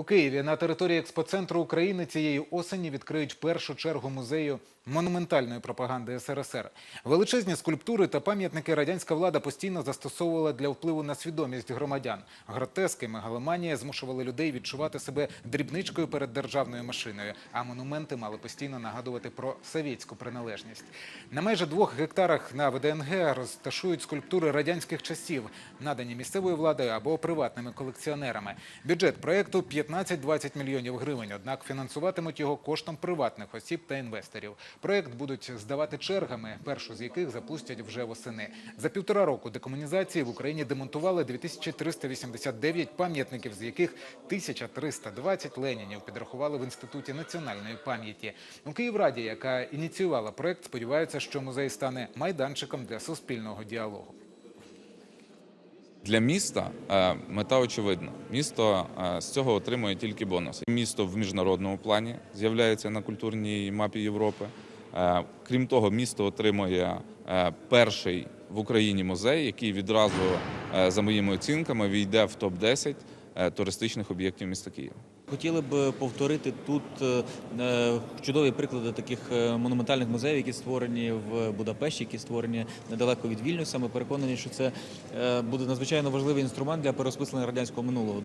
У Києві на території експоцентру України цієї осені відкриють першу чергу музею монументальної пропаганди СРСР. Величезні скульптури та пам'ятники радянська влада постійно застосовувала для впливу на свідомість громадян. Гротески, мегаломанія змушували людей відчувати себе дрібничкою перед державною машиною, а монументи мали постійно нагадувати про совєтську приналежність. На майже двох гектарах на ВДНГ розташують скульптури радянських часів, надані місцевою владою або приватними колекціонерами. Бюджет проекту 15-20 мільйонів гривень, однак фінансуватимуть його коштом приватних осіб та інвесторів. Проект будуть здавати чергами, першу з яких запустять вже восени. За півтора року декомунізації в Україні демонтували 2389 пам'ятників, з яких 1320 Ленінів підрахували в Інституті національної пам'яті. У Київраді, яка ініціювала проект, сподіваються, що музей стане майданчиком для суспільного діалогу. Для міста е, мета очевидна. Місто е, з цього отримує тільки бонуси. Місто в міжнародному плані з'являється на культурній мапі Європи. Е, Крім того, місто отримує перший в Україні музей, який відразу, за моїми оцінками, війде в топ 10 туристичних об'єктів міста Києва. Хотіли б повторити тут е, е, чудові приклади таких е, монументальних музеїв, які створені в Будапешті, які створені недалеко від Вільнюса. Ми переконані, що це буде надзвичайно важливий інструмент для переосмислення радянського минулого.